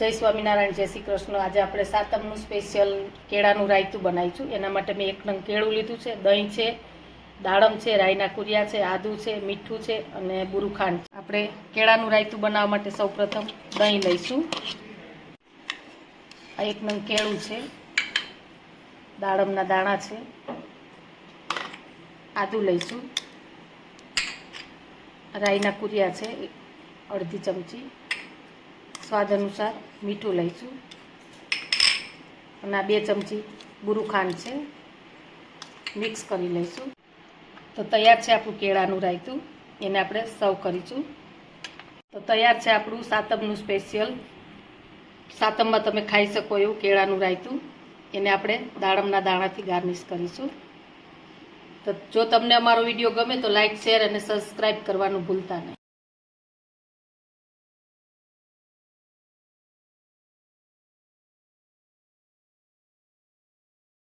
જય સ્વામિનારાયણ, જય શ્રી કૃષ્ણ. આજે આપણે સાતમનું સ્પેશિયલ કેળાનું રાયતું બનાવીશું. એના માટે મેં એક નંગ કેળું લીધું છે. દહીં છે, દાડમ છે રાઈના કુરિયા છે, આદુ છે, મીઠું છે અને બુરુખાંડ આપણે કેળાનું રાયતું બનાવવા માટે સૌપ્રથમ દહીં લઈશું. આ એક નંગ કેળું છે. દાડમના દાણા છે. આદુ લઈશું. રાઈના કુરિયા છે અડધી ચમચી. સ્વાદ અનુસાર મીઠું લઈશું. અને આ બે ચમચી બુરુખાંડ છે, મિક્સ કરી લઈશું. તો તૈયાર છે આપણું કેળાનું રાયતું. એને આપણે સર્વ કરીશું. તો તૈયાર છે આપણું સાતમનું સ્પેશિયલ. સાતમમાં તમે ખાઈ શકો એવું કેળાનું રાયતું. એને આપણે દાડમના દાણાથી ગાર્નિશ કરીશું. તો જો તમને અમારો વીડિયો ગમે તો લાઇક શેર અને સબસ્ક્રાઈબ કરવાનું ભૂલતા નહીં.